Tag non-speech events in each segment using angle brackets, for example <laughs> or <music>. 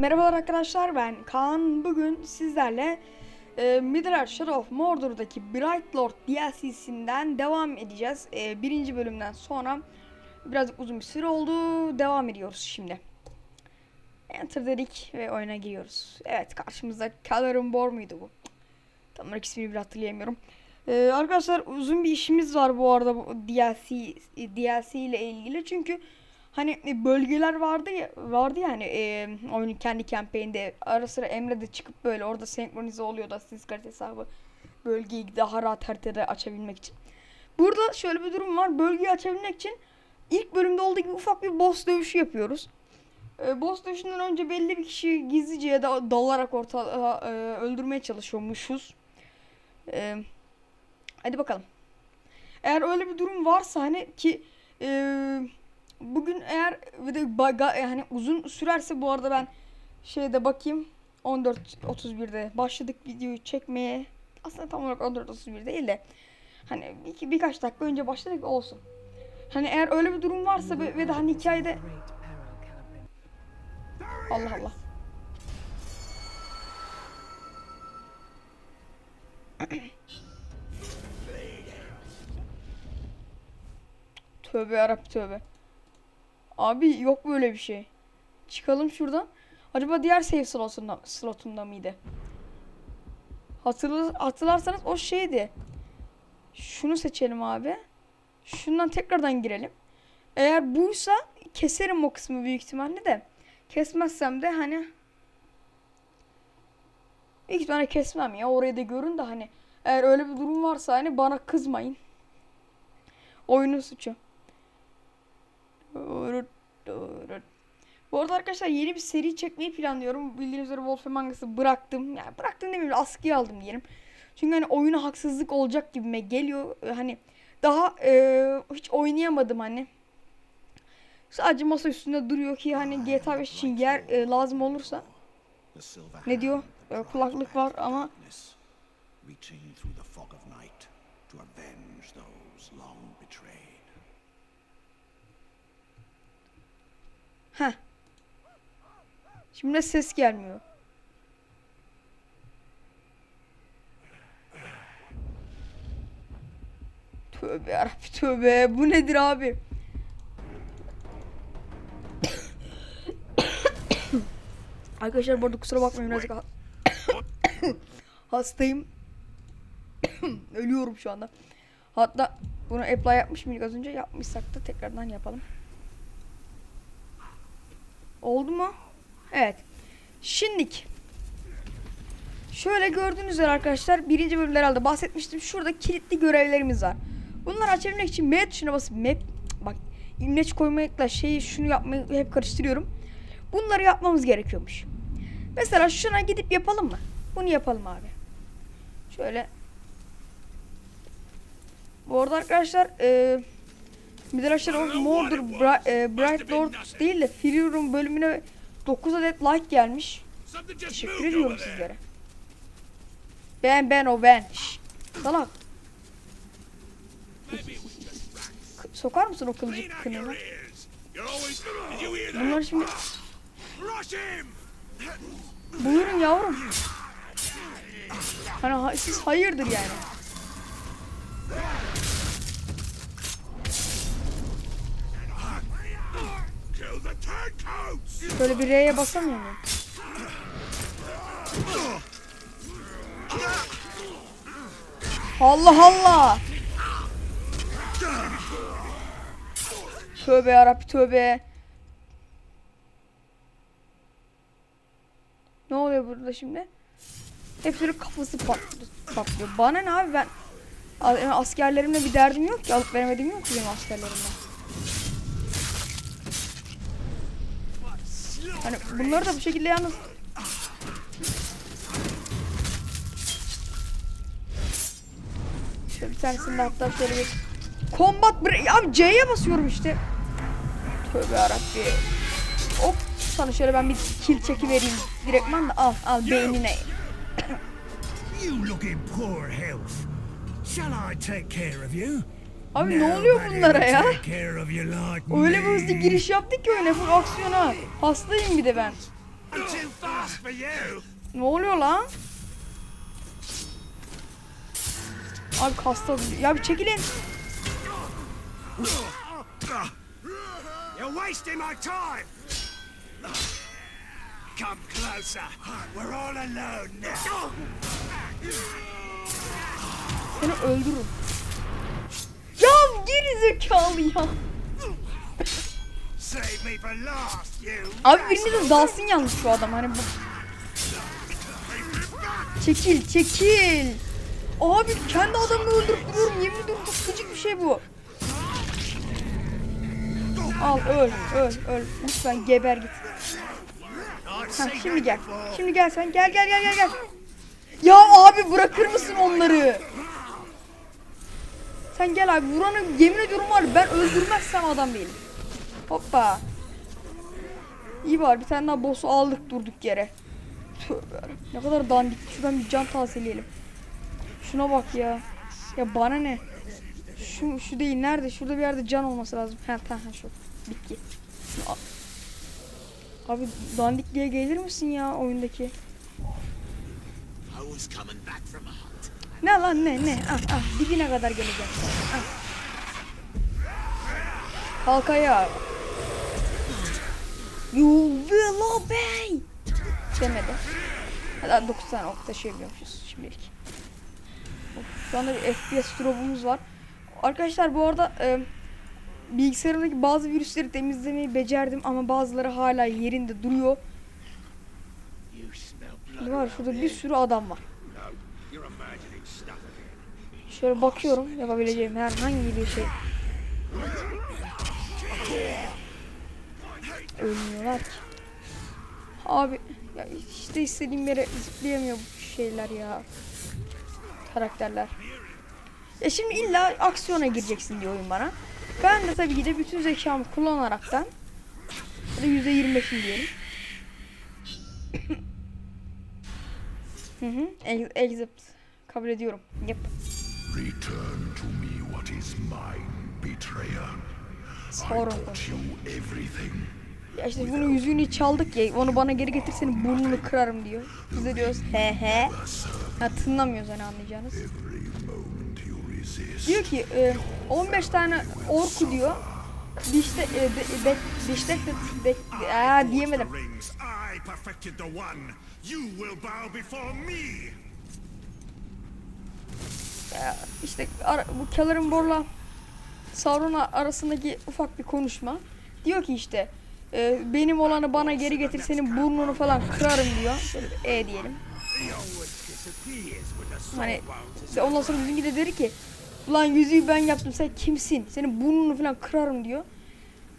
Merhabalar arkadaşlar ben Kaan. Bugün sizlerle e, Middle-earth Shadow of Mordor'daki Bright Lord DLC'sinden devam edeceğiz. E, birinci bölümden sonra birazcık uzun bir süre oldu. Devam ediyoruz şimdi. Enter dedik ve oyuna giriyoruz. Evet karşımızda Celebrimbor muydu bu? Tam olarak ismini bile hatırlayamıyorum. E, arkadaşlar uzun bir işimiz var bu arada bu DLC, DLC ile ilgili. Çünkü hani e, bölgeler vardı ya vardı yani e, oyunun kendi campaign'de ara sıra Emre de çıkıp böyle orada senkronize oluyordu Assassin's Creed hesabı bölgeyi daha rahat haritada açabilmek için. Burada şöyle bir durum var. Bölgeyi açabilmek için ilk bölümde olduğu gibi ufak bir boss dövüşü yapıyoruz. E, boss dövüşünden önce belli bir kişi gizlice ya da dalarak ortalığa e, öldürmeye çalışıyormuşuz. E, hadi bakalım. Eğer öyle bir durum varsa hani ki e, bugün eğer bir de baga, yani uzun sürerse bu arada ben şeyde bakayım 14.31'de başladık videoyu çekmeye. Aslında tam olarak 14.31 değil de hani iki, birkaç dakika önce başladık olsun. Hani eğer öyle bir durum varsa ve, ve de hani hikayede Allah Allah. Tövbe yarabbi tövbe. Abi yok böyle bir şey. Çıkalım şuradan. Acaba diğer save slotunda, slotunda mıydı? Hatırlar, hatırlarsanız o şeydi. Şunu seçelim abi. Şundan tekrardan girelim. Eğer buysa keserim o kısmı büyük ihtimalle de. Kesmezsem de hani büyük ihtimalle kesmem ya. Orayı da görün de hani eğer öyle bir durum varsa hani bana kızmayın. Oyunun suçu. Bu arada arkadaşlar yeni bir seri çekmeyi planlıyorum. Bildiğiniz üzere Wolf Among bıraktım. Yani bıraktım demeyeyim askıya aldım diyelim. Çünkü hani oyuna haksızlık olacak gibime geliyor. Ee, Hani daha e, hiç oynayamadım hani. Sadece masa üstünde duruyor ki hani GTA 5 için yer e, lazım olursa. Ne diyor? Ee, kulaklık var ama Heh. Şimdi ses gelmiyor. Tövbe yarabbi tövbe. Bu nedir abi? <coughs> Arkadaşlar bu arada kusura bakmayın birazcık ha- <coughs> hastayım. <coughs> Ölüyorum şu anda. Hatta bunu apply yapmış mıydık az önce? Yapmışsak da tekrardan yapalım. Oldu mu? Evet. Şimdik. Şöyle gördüğünüz üzere arkadaşlar birinci bölümde herhalde bahsetmiştim. Şurada kilitli görevlerimiz var. Bunları açabilmek için M tuşuna basıp map bak imleç koymakla şeyi şunu yapmayı hep karıştırıyorum. Bunları yapmamız gerekiyormuş. Mesela şuna gidip yapalım mı? Bunu yapalım abi. Şöyle. Bu arada arkadaşlar eee Midrashlar of Mordor Bri- e, Bright Lord değil de Freeroom bölümüne 9 adet like gelmiş. Teşekkür ediyorum sizlere. Ben ben o ben. Şşş. Salak. Sokar mısın o Clean kılıcı out kınını? Bunlar şimdi buyurun yavrum. Hani ha- siz hayırdır yani. Şöyle bir R'ye basamıyor muyum? Allah Allah. Tövbe yarabbi tövbe. Ne oluyor burada şimdi? Hepsinin kafası patlıyor. Bana ne abi ben askerlerimle bir derdim yok ki alıp veremediğim yok ki benim askerlerimle. Hani bunları da bu şekilde yalnız Şöyle bir tanesini de hatta şöyle bir Combat bre- ya C'ye basıyorum işte. Tövbe yarabbi. Hop sana şöyle ben bir kill çeki vereyim. Direktman da al al beynine. You look in poor health. Shall I take care of you? Abi ne oluyor bunlara ya? Öyle bir hızlı giriş yaptık ki öyle full aksiyon ha. Hastayım bir de ben. Ne oluyor lan? Abi kasta ya bir çekilin. You're wasting my time. Come closer. We're all alone now. Seni öldürürüm. Ya geri zekalı ya. Abi biriniz dalsın yalnız şu adam hani bu. Çekil çekil. Abi kendi adamını öldürüp duruyorum yemin ediyorum çok gıcık bir şey bu. Al öl öl öl lütfen geber git. Ha, şimdi gel. Şimdi gel sen gel gel gel gel gel. Ya abi bırakır mısın onları? Sen gel abi vuranı yemin ediyorum var ben öldürmezsem adam değilim. Hoppa. İyi var bir tane daha boss'u aldık durduk yere. Tövbe ne kadar dandik. Şuradan bir can tazeleyelim. Şuna bak ya. Ya bana ne? Şu, şu değil nerede? Şurada bir yerde can olması lazım. Ha tamam şu. Bitki. Abi dandikliğe gelir misin ya oyundaki? I was coming back from a hunt. Ne lan ne ne? Ah ah dibine kadar geleceğim. Ah. Kalk ayağa. You will obey. Demedi. Hadi 9 tane ok taşıyabiliyormuşuz şimdilik. Of, şu anda bir FPS drop'umuz var. Arkadaşlar bu arada e, bilgisayarımdaki bazı virüsleri temizlemeyi becerdim ama bazıları hala yerinde duruyor. Şimdi var şurada bir sürü adam var. Şöyle bakıyorum yapabileceğim herhangi bir şey. Ölmüyorlar ki. Abi ya işte istediğim yere zıplayamıyor bu şeyler ya. Karakterler. Ya şimdi illa aksiyona gireceksin diyor oyun bana. Ben de tabii ki de bütün zekamı kullanaraktan Hadi %25'in diyelim. Hı hı. Ex- Exit. Kabul ediyorum. Yep. Return to me what is mine, betrayer. I taught you everything. Ya işte bunun yüzüğünü çaldık ya onu bana geri getir senin burnunu kırarım diyor. Biz de diyoruz he he. Ha tınlamıyoruz hani anlayacağınız. Diyor ki e, 15 tane orku diyor. Dişte e, de, de, dişte de, aa, diyemedim. Rings. I perfected the one. You will bow before me. Ya, işte bu Celeborn'la Sauron arasındaki ufak bir konuşma. Diyor ki işte e, benim olanı bana geri getir senin burnunu falan kırarım diyor. E diyelim. Hani ondan sonra bizimki de der ki Ulan yüzüğü ben yaptım sen kimsin? Senin burnunu falan kırarım diyor.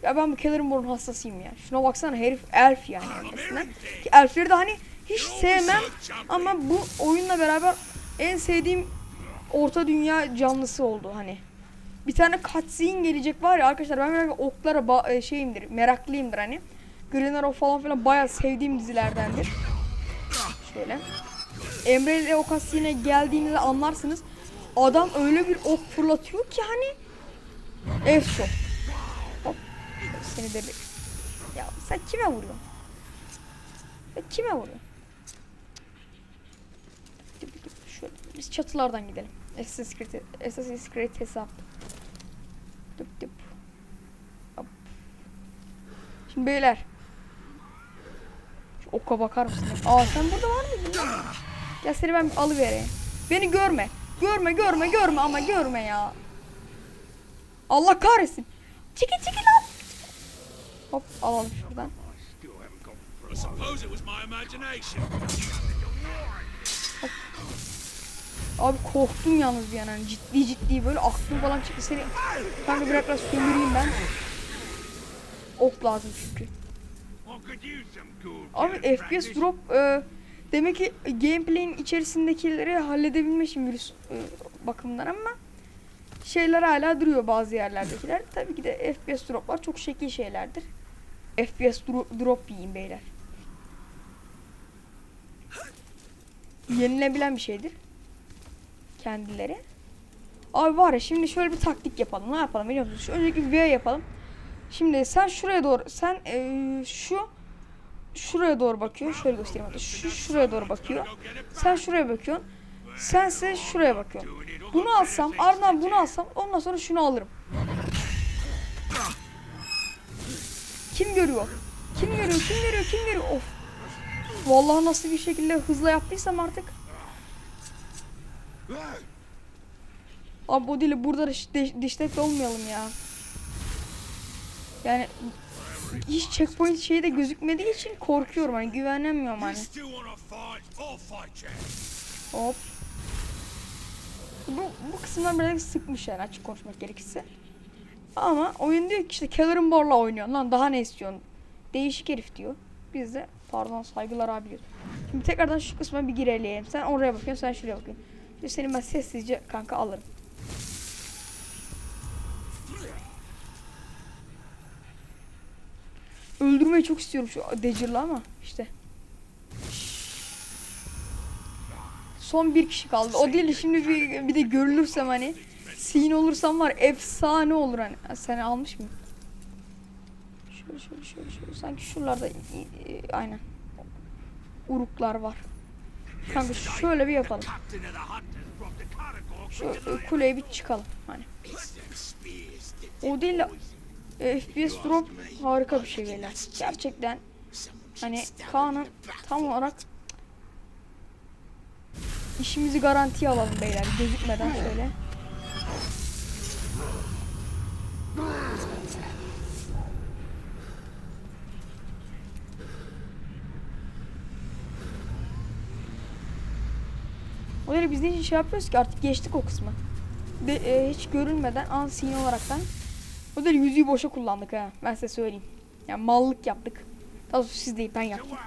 Ya ben bu Celeborn hastasıyım ya. Şuna baksana herif elf yani endesinden. Ki elfleri de hani hiç sevmem ama bu oyunla beraber en sevdiğim orta dünya canlısı oldu hani. Bir tane cutscene gelecek var ya arkadaşlar ben böyle oklara e, şeyimdir meraklıyımdır hani. Green Arrow falan filan bayağı sevdiğim dizilerdendir. Şöyle. Emre ile o cutscene'e geldiğinizde anlarsınız. Adam öyle bir ok fırlatıyor ki hani Efso. Hop. Seni de bir... Ya sen kime vuruyorsun? Sen kime vuruyorsun? Şöyle biz çatılardan gidelim. Assassin's Creed, Assassin's Creed hesap. Dip dip. Hop. Şimdi beyler. Şu oka bakar mısın? Aa sen burada var mıydın? Gel seni ben alıvereyim. Beni görme. Görme görme görme ama görme ya. Allah kahretsin. Çekil çekil lan. Hop alalım şuradan. I Abi korktum yalnız bir an hani ciddi ciddi böyle aklım falan çıktı seni. Kanka bir dakika sömüreyim ben. Ok lazım çünkü. Abi FPS drop e, demek ki gameplay'in içerisindekileri halledebilmişim virüs e, bakımından ama şeyler hala duruyor bazı yerlerdekiler. Tabii ki de FPS droplar çok şekil şeylerdir. FPS dro- drop yiyin beyler. Yenilebilen bir şeydir. Kendileri. Abi var ya şimdi şöyle bir taktik yapalım. Ne yapalım biliyor musunuz? Öncelikle V yapalım. Şimdi sen şuraya doğru sen e, şu şuraya doğru bakıyor. Şöyle göstereyim hadi. Şu şuraya doğru bakıyor. Sen şuraya bakıyorsun. Sense şuraya bakıyorsun. Bunu alsam, ardından bunu alsam ondan sonra şunu alırım. Kim görüyor? Kim görüyor? Kim görüyor? Kim görüyor? Of. Vallahi nasıl bir şekilde hızla yaptıysam artık. Abi o değil burada da diş, diştek olmayalım ya. Yani hiç checkpoint şeyi de gözükmediği için korkuyorum hani güvenemiyorum hani. Hop. Bu, bu kısımlar biraz sıkmış yani açık konuşmak gerekirse. Ama oyun diyor ki işte Keller'ın Bor'la oynuyorsun lan daha ne istiyorsun? Değişik herif diyor. Biz de pardon saygılar abi diyoruz. Şimdi tekrardan şu kısma bir girelim. Sen oraya bakıyorsun sen şuraya bakıyorsun. Şimdi seni ben sessizce kanka alırım. Öldürmeyi çok istiyorum şu Dagger'la ama işte. Son bir kişi kaldı. O değil de şimdi bir, bir de görülürsem hani sin olursam var efsane olur hani. Ha, Sen almış mıyım? Şöyle şöyle şöyle şöyle. Sanki şuralarda aynen. Uruklar var. Kanka şöyle bir yapalım. Captain of the hunters brought the caragor Şu e, kuleye bir çıkalım hani. O değil de e, FPS drop harika bir şey beyler. Gerçekten hani Kaan'ın tam olarak işimizi garantiye alalım beyler gözükmeden şöyle. O yüzden biz ne şey yapıyoruz ki artık geçtik o kısmı. De, e, hiç görünmeden unseen olaraktan o da yüzüğü boşa kullandık ha. Ben size söyleyeyim. Yani mallık yaptık. Daha doğrusu siz değil ben yaptım.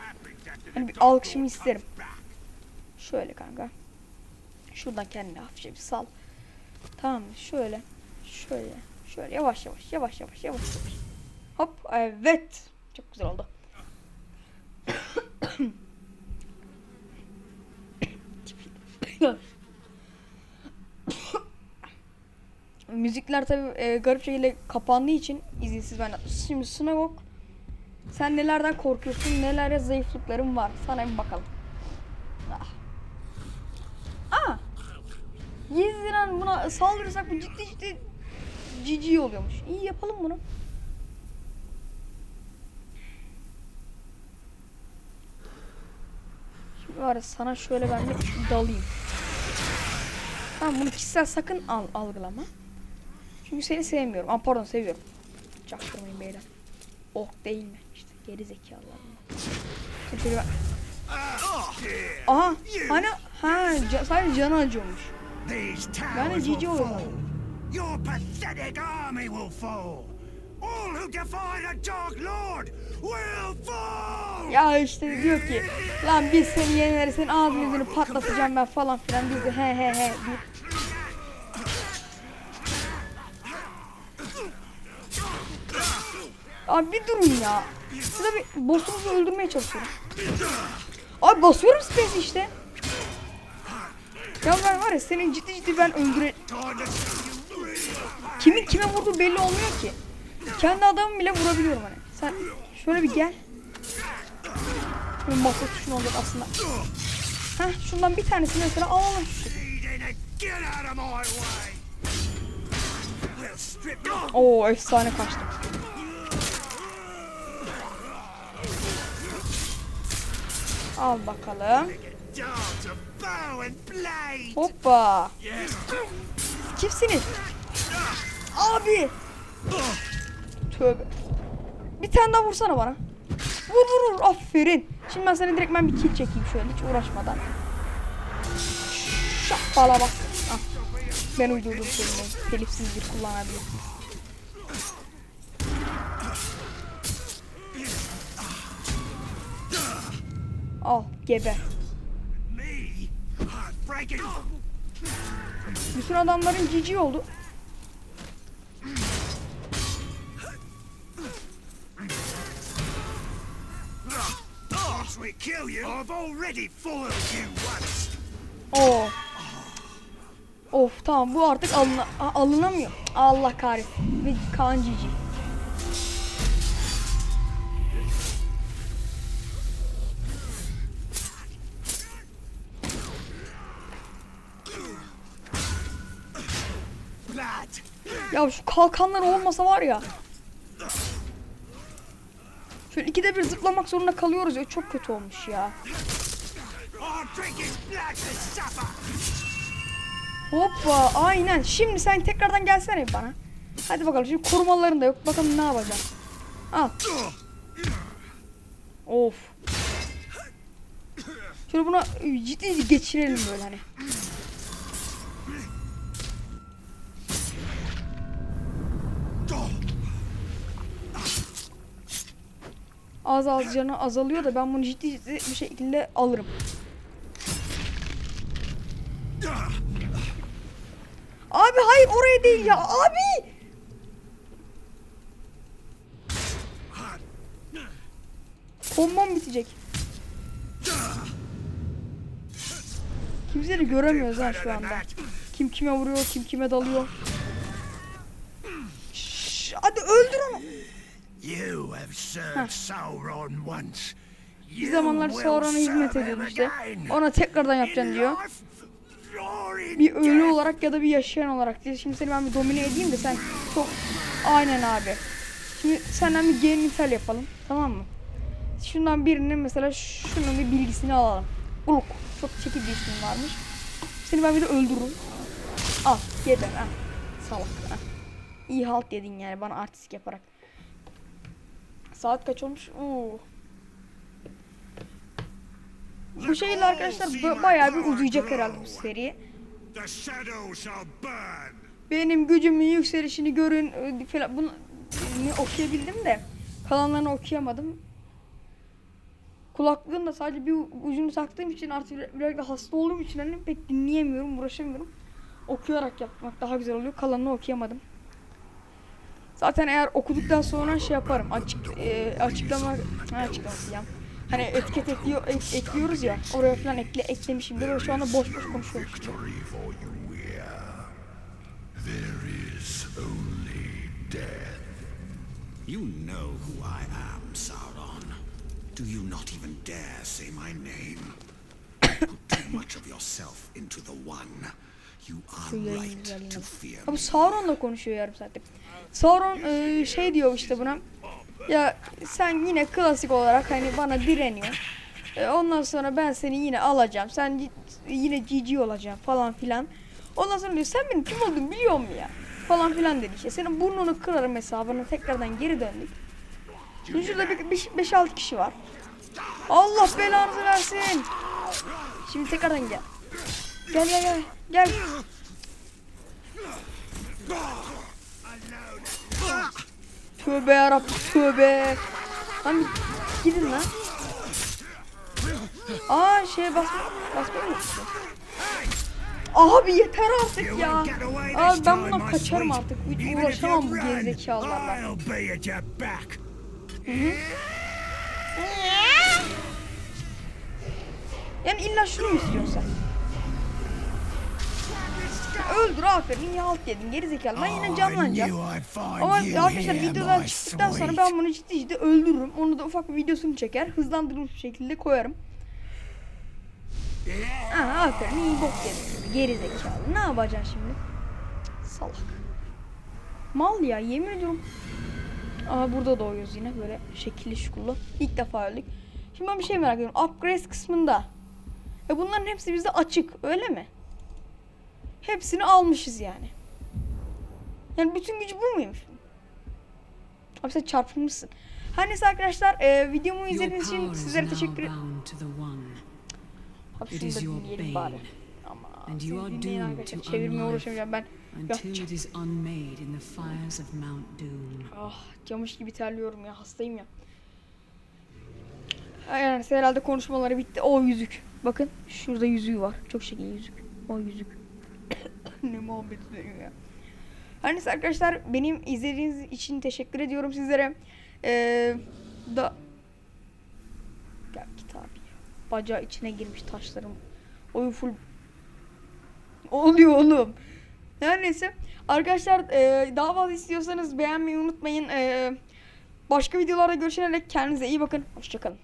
Hani bir alkışımı isterim. Şöyle kanka. Şuradan kendini hafifçe bir sal. Tamam? Şöyle. Şöyle. Şöyle yavaş yavaş yavaş yavaş yavaş. Hop evet. Çok güzel oldu. <coughs> Müzikler tabi e, garip şekilde kapandığı için izinsiz ben Şimdi Snagok sen nelerden korkuyorsun nelere zayıflıkların var sana bir bakalım. Ah. Aa. Gizliden buna saldırırsak bu ciddi ciddi cici oluyormuş. İyi yapalım bunu. Şimdi var sana şöyle ben bir dalayım. Tamam bunu kişisel sakın al, algılama. Çünkü seni sevmiyorum. Aa, pardon seviyorum. Çaktırmayın beyler. Oh değil mi? İşte geri. Şimdi şöyle ben... Aha hani ha ca- sadece canı acıyormuş. Yani cici oluyor. fall. Your pathetic army will fall. All who defy the Dark Lord will fall. Ya işte diyor ki lan biz seni yeneriz senin ağzını yüzünü patlatacağım ben falan filan biz de he he he deyip Abi bir durun ya. Şurada bir boss'umuzu öldürmeye çalışıyorum. Abi basıyorum space işte. Ya ben var ya senin ciddi ciddi ben öldüre... Kimin kime vurduğu belli olmuyor ki. Kendi adamımı bile vurabiliyorum hani. Sen şöyle bir gel. Şöyle masa tuşunu alır aslında. Heh şundan bir tanesini mesela alalım. Oo efsane kaçtım. Al bakalım. Hoppa. Kimsiniz? Abi. Tövbe. Bir tane daha vursana bana. Vur vur vur. Aferin. Şimdi ben sana direkt ben bir kill çekeyim şöyle hiç uğraşmadan. Şapala bak. Ah. Ben uydurdum seni. Telifsiz bir kullanabilirsiniz. Al? Heartbreaking. Bütün adamların cici oldu. Oo. Of tamam bu artık alına, alınamıyor. Allah kahretsin. Ve Kaan cici. Ya şu kalkanlar olmasa var ya. Şöyle ikide bir zıplamak zorunda kalıyoruz ya çok kötü olmuş ya. Hoppa aynen. Şimdi sen tekrardan gelsene bana. Hadi bakalım şimdi korumaların da yok. Bakalım ne yapacağım. Al. Of. Şöyle buna ciddi geçirelim böyle hani. Az az canı azalıyor da ben bunu ciddi ciddi bir şekilde alırım. Abi hayır oraya değil ya abi. Kombom bitecek. Kimseyi göremiyoruz ha şu anda. Kim kime vuruyor, kim kime dalıyor. Şşş, hadi öldür onu. You have served Sauron once. Bir zamanlar Sauron'a hizmet ediyordun işte. Ona tekrardan yapacaksın diyor. Bir ölü olarak ya da bir yaşayan olarak diye. Şimdi seni ben bir domine edeyim de sen çok aynen abi. Şimdi senden bir genital yapalım. Tamam mı? Şundan birinin mesela şunun bir bilgisini alalım. Uluk. Çok çekil bir ismin varmış. Seni ben bir de öldürürüm. Al. Yeter. Ha. Salak. Ha. İyi halt yedin yani bana artistik yaparak. Saat kaç olmuş? Oo. Bu şekilde arkadaşlar ba- bayağı bir uzayacak herhalde bu seri. Benim gücümün yükselişini görün e, falan bunu okuyabildim de kalanlarını okuyamadım. Kulaklığın da sadece bir ucunu taktığım için artık bir- biraz da hasta olduğum için hani pek dinleyemiyorum, uğraşamıyorum. Okuyarak yapmak daha güzel oluyor. Kalanını okuyamadım. Zaten eğer okuduktan sonra şey yaparım. Açık e, açıklama ne açıklaması ya. Hani etiket ekliyor, ek- ekliyoruz ya. Oraya falan ekle eklemişimdir. Ve şu anda boş boş death. You know who I am, Sauron. Do you not even dare say my name? Put too much of yourself into the one. You are yayın güzelliğine me. Sauron'la konuşuyor yarım saattir. Sauron e, şey diyor işte buna. Ya sen yine klasik olarak hani bana direniyor. E, ondan sonra ben seni yine alacağım. Sen yine GG olacaksın falan filan. Ondan sonra diyor sen benim kim olduğumu biliyor musun ya? Falan filan dedi işte. Senin burnunu kırarım hesabına tekrardan geri döndük. Şimdi şurada bir 5-6 kişi var. Allah belanızı versin. Şimdi tekrardan gel. Gel gel gel. Gel. Tövbe yarabbim tövbe. Lan gidin lan. Aa şey basmayı mı istiyor? Abi yeter artık ya. Abi ben bundan kaçarım artık. Hiç uğraşamam bu gerizekalılarla. Your back. Yani illa şunu mu istiyorsun sen? Ya Öldür aferin iyi halt yedin gerizekalı. Ben yine canlanacağım. Ama arkadaşlar videodan çıktıktan sonra ben bunu ciddi ciddi öldürürüm. Onu da ufak bir videosunu çeker. Hızlandırılmış şekilde koyarım. Aha aferin iyi bok yedin. Geri zekalı. Ne yapacaksın şimdi? Salak. Mal ya yemin ediyorum. Aha burada doğuyoruz yine böyle şekilli şukullu. İlk defa öldük. Şimdi ben bir şey merak ediyorum. Upgrade kısmında. E bunların hepsi bizde açık öyle mi? Hepsini almışız yani. Yani bütün gücü bu muymuş? Abi sen çarpılmışsın. Her neyse arkadaşlar e, videomu izlediğiniz için sizlere teşekkür ederim. Abi şunu da dinleyelim bari. Ama siz dinleyin arkadaşlar. Çevirmeye uğraşamayacağım ben. Yapacağım. Ah camış gibi terliyorum ya hastayım ya. Yani herhalde konuşmaları bitti. O yüzük. Bakın şurada yüzüğü var. Çok şekil yüzük. O yüzük. <laughs> ne muhabbet ya. Her neyse arkadaşlar benim izlediğiniz için teşekkür ediyorum sizlere. Ee, da Gel git abi. Bacağı içine girmiş taşlarım. Oyu full oluyor oğlum. Her neyse. Arkadaşlar e, daha fazla istiyorsanız beğenmeyi unutmayın. E, başka videolarda görüşene dek kendinize iyi bakın. Hoşçakalın.